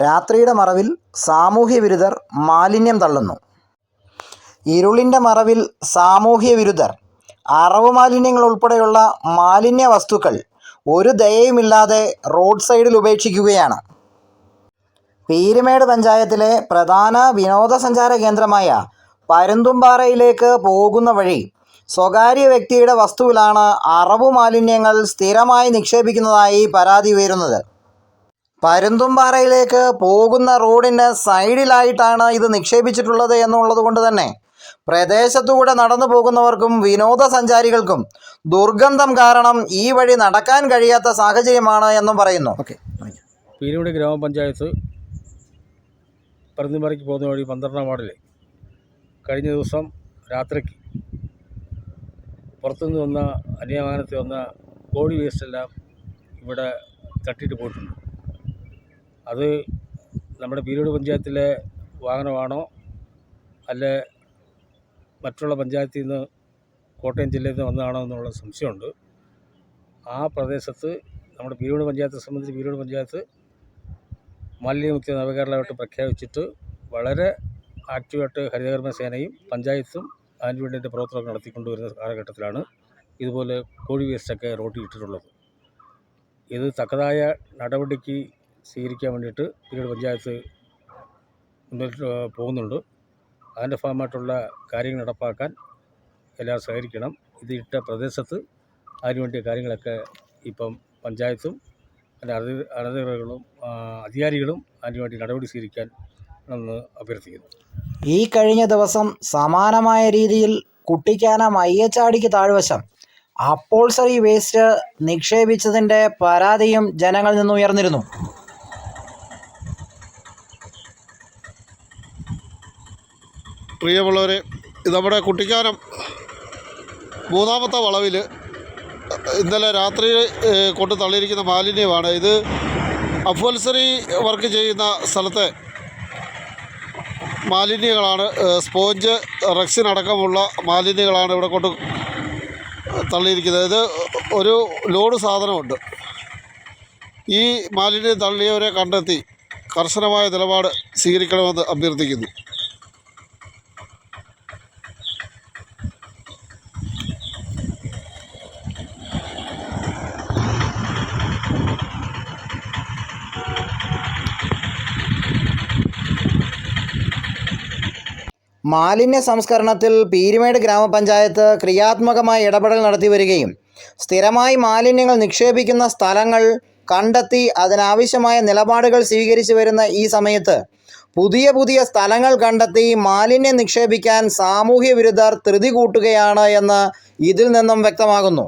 രാത്രിയുടെ മറവിൽ സാമൂഹ്യ വിരുദ്ധർ മാലിന്യം തള്ളുന്നു. ഇരുളിന്റെ മറവിൽ സാമൂഹ്യ വിരുദ്ധർ അറവ് മാലിന്യങ്ങൾ ഉൾപ്പെടെയുള്ള മാലിന്യ വസ്തുക്കൾ ഒരു ദയയുമില്ലാതെ റോഡ് സൈഡിൽ ഉപേക്ഷിക്കുകയാണ്. പീരുമേട് പഞ്ചായത്തിലെ പ്രധാന വിനോദസഞ്ചാര കേന്ദ്രമായ പരുന്തുംപാറയിലേക്ക് പോകുന്ന വഴി സ്വകാര്യ വ്യക്തിയുടെ വസ്തുവിലാണ് അറവു മാലിന്യങ്ങൾ സ്ഥിരമായി നിക്ഷേപിക്കുന്നതായി പരാതി ഉയരുന്നത്. പരുന്തുംപാറയിലേക്ക് പോകുന്ന റോഡിന്റെ സൈഡിലായിട്ടാണ് ഇത് നിക്ഷേപിച്ചിട്ടുള്ളത് എന്നുള്ളത് കൊണ്ട് തന്നെ പ്രദേശത്തുകൂടെ നടന്നു പോകുന്നവർക്കും വിനോദസഞ്ചാരികൾക്കും ദുർഗന്ധം കാരണം ഈ വഴി നടക്കാൻ കഴിയാത്ത സാഹചര്യമാണ് എന്നും പറയുന്നു. ഓക്കെ പീരുവിടി ഗ്രാമപഞ്ചായത്ത് പരുന്തുംപാറയ്ക്ക് പോകുന്ന വഴി പന്ത്രണ്ടാം വാർഡിൽ കഴിഞ്ഞ ദിവസം രാത്രിക്ക് പുറത്തുനിന്ന് വന്ന അന്യവാഹനത്തിൽ വന്ന കോഴി വേസ്റ്റെല്ലാം ഇവിടെ തട്ടിയിട്ട് പോയിട്ടുണ്ട്. അത് നമ്മുടെ പീരോട് പഞ്ചായത്തിലെ വാഹനമാണോ അല്ല മറ്റുള്ള പഞ്ചായത്തിൽ നിന്ന് കോട്ടയം ജില്ലയിൽ നിന്ന് വന്നതാണോ എന്നുള്ള സംശയമുണ്ട്. ആ പ്രദേശത്ത് നമ്മുടെ പീരോട് പഞ്ചായത്തെ സംബന്ധിച്ച് പീരോട് പഞ്ചായത്ത് മാലിന്യമുക്തി നവകേരളമായിട്ട് പ്രഖ്യാപിച്ചിട്ട് വളരെ ആക്റ്റീവായിട്ട് ഹരിതകർമ്മ സേനയും പഞ്ചായത്തും അതിന് വേണ്ടിയിട്ട് പ്രവർത്തനം നടത്തിക്കൊണ്ടുവരുന്ന കാലഘട്ടത്തിലാണ് ഇതുപോലെ കോഴി വേസ്റ്റൊക്കെ റോട്ടിൽ ഇട്ടിട്ടുള്ളത് ഇത് തക്കതായ നടപടിക്ക് സ്വീകരിക്കാൻ വേണ്ടിയിട്ട് പിന്നീട് പഞ്ചായത്ത് മുന്നോട്ട് പോകുന്നുണ്ട്. അതിന്റെ ഭാഗമായിട്ടുള്ള കാര്യങ്ങൾ നടപ്പാക്കാൻ എല്ലാവരും സഹകരിക്കണം. ഇത് ഇട്ട പ്രദേശത്ത് അതിനുവേണ്ടിയ കാര്യങ്ങളൊക്കെ ഇപ്പം പഞ്ചായത്തും അതിന്റെ അധി അധികാരികളും ആ, അധികാരികളും അതിനുവേണ്ടി നടപടി സ്വീകരിക്കാൻ എന്ന് അഭ്യർത്ഥിക്കുന്നു. ഈ കഴിഞ്ഞ ദിവസം സമാനമായ രീതിയിൽ കുട്ടിക്കാന മയ്യച്ചാടിക്ക് താഴ്വശം അപ്പോൾസറി വേസ്റ്റ് നിക്ഷേപിച്ചതിന്റെ പരാതിയും ജനങ്ങളിൽ നിന്ന് പ്രിയമുള്ളവരെ നമ്മുടെ കുട്ടിക്കാനം മൂന്നാമത്തെ വളവിൽ ഇന്നലെ രാത്രി കൊണ്ട് തള്ളിയിരിക്കുന്ന മാലിന്യമാണ്. ഇത് അഫ്വൽസറി വർക്ക് ചെയ്യുന്ന സ്ഥലത്തെ മാലിന്യങ്ങളാണ് സ്പോഞ്ച് റെക്സിൻ അടക്കമുള്ള മാലിന്യങ്ങളാണ് ഇവിടെ കൊണ്ട് തള്ളിയിരിക്കുന്നത്. ഇത് ഒരു ലോഡ് സാധനമുണ്ട്. ഈ മാലിന്യം തള്ളിയവരെ കണ്ടെത്തി കർശനമായ നിലപാട് സ്വീകരിക്കണമെന്ന് അഭ്യർത്ഥിക്കുന്നു. മാലിന്യ സംസ്കരണത്തിൽ പീരുമേട് ഗ്രാമപഞ്ചായത്ത് ക്രിയാത്മകമായ ഇടപെടൽ നടത്തി വരികയും സ്ഥിരമായി മാലിന്യങ്ങൾ നിക്ഷേപിക്കുന്ന സ്ഥലങ്ങൾ കണ്ടെത്തി അതിനാവശ്യമായ നിലപാടുകൾ സ്വീകരിച്ചു വരുന്ന ഈ സമയത്ത് പുതിയ പുതിയ സ്ഥലങ്ങൾ കണ്ടെത്തി മാലിന്യം നിക്ഷേപിക്കാൻ സാമൂഹ്യ വിരുദ്ധർ ധൃതി കൂട്ടുകയാണ് എന്ന് ഇതിൽ നിന്നും വ്യക്തമാകുന്നു.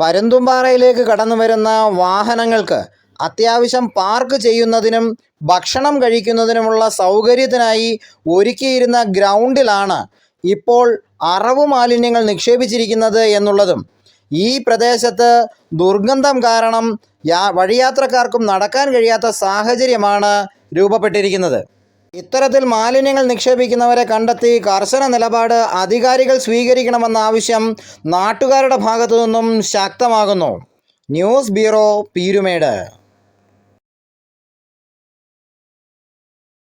പരുന്തുംപാറയിലേക്ക് കടന്നു വരുന്ന വാഹനങ്ങൾക്ക് അത്യാവശ്യം പാർക്ക് ചെയ്യുന്നതിനും ഭക്ഷണം കഴിക്കുന്നതിനുമുള്ള സൗകര്യത്തിനായി ഒരുക്കിയിരുന്ന ഗ്രൗണ്ടിലാണ് ഇപ്പോൾ അറവു മാലിന്യങ്ങൾ നിക്ഷേപിച്ചിരിക്കുന്നത് എന്നുള്ളതും. ഈ പ്രദേശത്ത് ദുർഗന്ധം കാരണം യാ വഴിയാത്രക്കാർക്കും നടക്കാൻ കഴിയാത്ത സാഹചര്യമാണ് രൂപപ്പെട്ടിരിക്കുന്നത്. ഇത്തരത്തിൽ മാലിന്യങ്ങൾ നിക്ഷേപിക്കുന്നവരെ കണ്ടെത്തി കർശന നിലപാട് അധികാരികൾ സ്വീകരിക്കണമെന്ന ആവശ്യം നാട്ടുകാരുടെ ഭാഗത്തു നിന്നും ശക്തമാകുന്നു. News bureau Peermade.